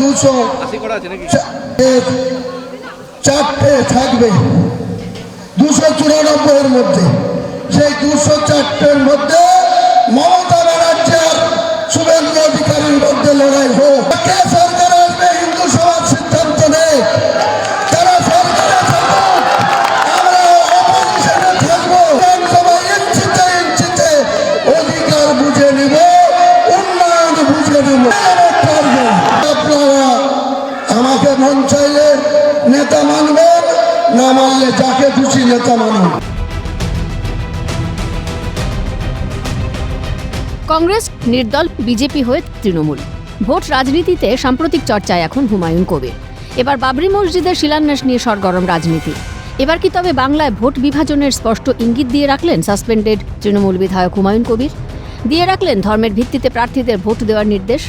দুশো চারটে থাকবে। দুশো চুরানব্বইয়ের মধ্যে। সেই দুশো চারটের মধ্যে মমতা ব্যানার্জি আর শুভেন্দু অধিকারীর মধ্যে লড়াই হোক। মন চাইলে নেতা মানবেন, না মানলে যাকে খুশি নেতা মানুন। কংগ্রেস নির্দল বিজেপি হয়ে তৃণমূল। ভোট রাজনীতিতে সাম্প্রতিক চর্চায় এখন হুমায়ুন কবির। এবার বাবরি মসজিদের শিলান্যাস নিয়ে সরগরম রাজনীতি। এবার কি তবে বাংলায় ভোট বিভাজনের স্পষ্ট ইঙ্গিত দিয়ে রাখলেন সাসপেন্ডেড তৃণমূল বিধায়ক হুমায়ুন কবির? দিয়ে রাখলেন ধর্মের ভিত্তিতে প্রার্থীদের ভোট দেওয়ার নির্দেশ?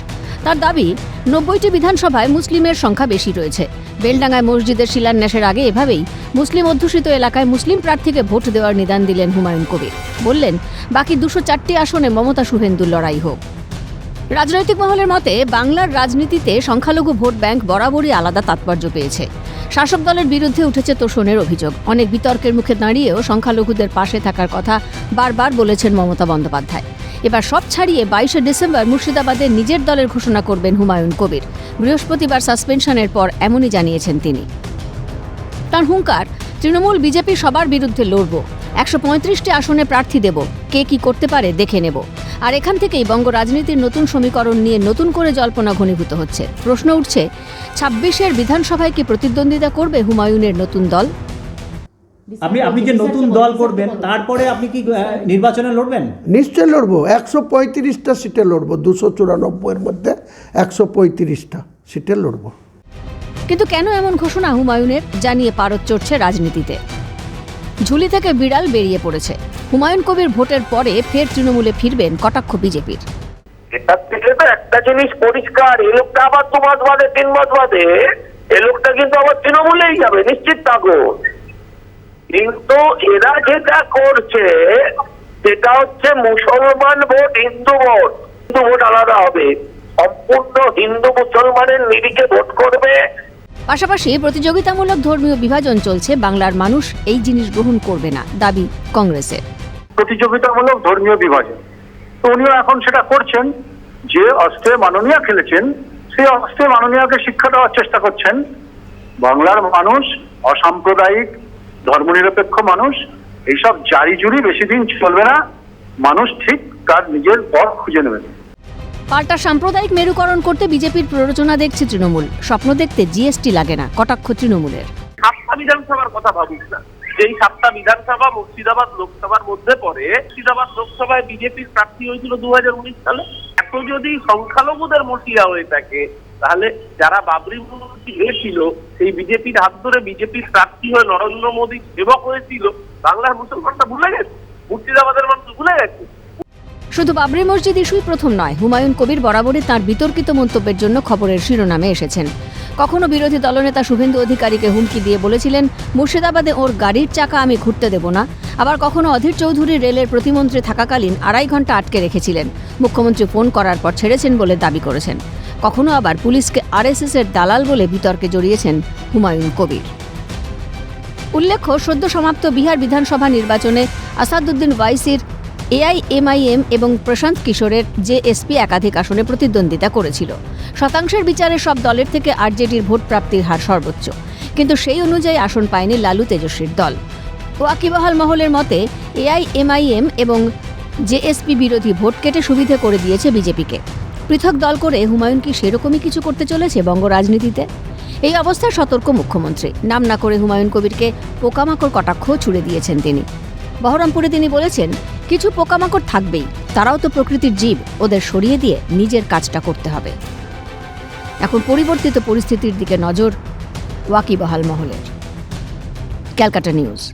তার দাবি, নব্বইটি বিধানসভায় মুসলিমের সংখ্যা বেশি রয়েছে। বেলডাঙ্গায় মসজিদের শিলান্যাসের আগে এভাবেই মুসলিম অধ্যুষিত এলাকায় মুসলিম প্রার্থীকে ভোট দেওয়ার নিদান দিলেন হুমায়ুন কবির। বললেন, বাকি দুশো চারটি আসনে মমতা শুভেন্দুর লড়াই হোক। রাজনৈতিক মহলের মতে, বাংলার রাজনীতিতে সংখ্যালঘু ভোট ব্যাংক বরাবরই আলাদা তাৎপর্য পেয়েছে। শাসক দলের বিরুদ্ধে উঠেছে তোষণের অভিযোগ। অনেক বিতর্কের মুখে দাঁড়িয়েও সংখ্যালঘুদের পাশে থাকার কথা বারবার বলেছেন মমতা বন্দ্যোপাধ্যায়। এবার সব ছাড়িয়ে বাইশে ডিসেম্বর মুর্শিদাবাদে নিজের দলের ঘোষণা করবেন হুমায়ুন কবির। বৃহস্পতিবার সাসপেনশনের পর এমনই জানিয়েছেন তিনি। তার হুঙ্কার, তৃণমূল, বিজেপি সবার বিরুদ্ধে লড়ব। একশো পঁয়ত্রিশটি আসনে প্রার্থী দেব। কে কি করতে পারে দেখে নেব। আর এখান থেকেই বঙ্গ রাজনীতির নতুন সমীকরণ নিয়ে নতুন করে জল্পনা ঘনীভূত হচ্ছে। প্রশ্ন উঠছে, ছাব্বিশের বিধানসভায় কি প্রতিদ্বন্দ্বিতা করবে হুমায়ুনের নতুন দল? আপনি আপনি যে নতুন দল করবেন তারপরে আপনি কি নির্বাচনে লড়বেন? নিশ্চয় লড়বো। একশো পঁয়ত্রিশটা সিটে লড়বো। দুশো চুরানব্বইয়ের মধ্যে একশো পঁয়ত্রিশটা সিটে লড়বো। কিন্তু কেন এমন ঘোষণা হুমায়ুনের জানিয়ে পারদ চড়ছে রাজনীতিতে? ঝুলি থেকে বিড়াল বেরিয়ে পড়েছে। হুমায়ুন কবির ভোটের পরে ফের তৃণমূলে ফিরবেন কটাক্ষ বিজেপির। এটার থেকে তো একটা জিনিস পরিষ্কার। এ লোকটা আবার দু মাস বাদে তিন মাস বাদে এ লোকটা কিন্তু আবার তৃণমূলেই যাবে। নিশ্চিত থাকো কিন্তু এরা যেটা করছে সেটা হচ্ছে মুসলমান vote Hindu vote. Hindu vote আলাদা হবে। সম্পূর্ণ হিন্দু মুসলমানের নিরিখে ভোট করবে। পাশাপাশি প্রতিযোগিতামূলক ধর্মীয় বিভাজন চলছে বাংলার মানুষ এই জিনিস গ্রহণ করবে না দাবি কংগ্রেসের প্রতিযোগিতামূলক ধর্মীয় বিভাজন। তো উনিও এখন সেটা করছেন যে অস্ত্রে মাননীয় খেলেছেন সেই অস্ত্রে মাননীয়কে শিক্ষা দেওয়ার চেষ্টা করছেন। বাংলার মানুষ অসাম্প্রদায়িক ধর্মনিরপেক্ষ মানুষ এইসব জারি জুরি বেশি দিন চলবে না। মানুষ ঠিক তার নিজের পথ খুঁজে নেবেন পাল্টা সাম্প্রদায়িক মেরুকরণ করতে বিজেপির প্ররোচনা দেখছে তৃণমূল। স্বপ্ন দেখতে জিএসটি লাগে না কটাক্ষ তৃণমূলের। সাতটা বিধানসভার কথা ভাবুক না। যেই সাতটা বিধানসভা মুর্শিদাবাদ লোকসভার মধ্যে পড়ে মুর্শিদাবাদ লোকসভায় বিজেপির প্রার্থী হয়েছিল দু হাজার উনিশ সালে। এত যদি সংখ্যালঘুদের মসিয়া হয়ে থাকে তাহলে যারা বাবরি হয়েছিল, সেই বিজেপির হাত ধরে বিজেপির প্রার্থী হয়ে নরেন্দ্র মোদী সেবক হয়েছিল, বাংলার মুসলমানরা ভুলে গেছে, মুর্শিদাবাদের মানুষ ভুলে গেছে। শুধু বাবরি মসজিদ ইস্যুই প্রথম নয়, হুমায়ুন কবির বরাবরই তার বিতর্কিত মন্তব্যের জন্য খবরের শিরোনামে এসেছেন। কখনো বিরোধী দলনেতা শুভেন্দু অধিকারীকে হুমকি দিয়ে বলেছিলেন, মুর্শিদাবাদে ওর গাড়ির চাকা আমি ঘুরতে দেব না। আবার কখনো অধীর চৌধুরী রেলের প্রতিমন্ত্রী থাকাকালীন আড়াই ঘণ্টা আটকে রেখেছিলেন। মুখ্যমন্ত্রী ফোন করার পর ছেড়েছেন বলে দাবি করেছেন। কখনো আবার পুলিশকে আরএসএস এর দালাল বলে বিতর্কে জড়িয়েছেন হুমায়ুন কবির। উল্লেখ্য, সদ্য সমাপ্ত বিহার বিধানসভা নির্বাচনে আসাদুদ্দিন ওয়াইসির এআইএমআইএম এবং প্রশান্ত কিশোরের জেএসপি একাধিক আসনে প্রতিদ্বন্দ্বিতা করেছিল। শতাংশের বিচারে সব দলের থেকে আরজেডির ভোট প্রাপ্তির হার সর্বোচ্চ। কিন্তু সেই অনুযায়ী আসন পায়নি লালু তেজস্বীর দল। ওয়াকিবহাল মহলের মতে, এআইএমআইএম এবং জেএসপি বিরোধী ভোট কেটে সুবিধে করে দিয়েছে বিজেপিকে। পৃথক দল করে হুমায়ুন কি সেরকমই কিছু করতে চলেছে বঙ্গ রাজনীতিতে এই অবস্থায় সতর্ক মুখ্যমন্ত্রী। নাম না করে হুমায়ুন কবিরকে পোকামাকড় কটাক্ষ ছুড়ে দিয়েছেন তিনি। বহরমপুরে তিনি বলেছেন, কিছু পোকামাকড় থাকবেই। তারাও তো প্রকৃতির জীব। ওদের সরিয়ে দিয়ে নিজের কাজটা করতে হবে। এখন পরিবর্তিত পরিস্থিতির দিকে নজর ওয়াকিবহাল মহলের। Calcutta news.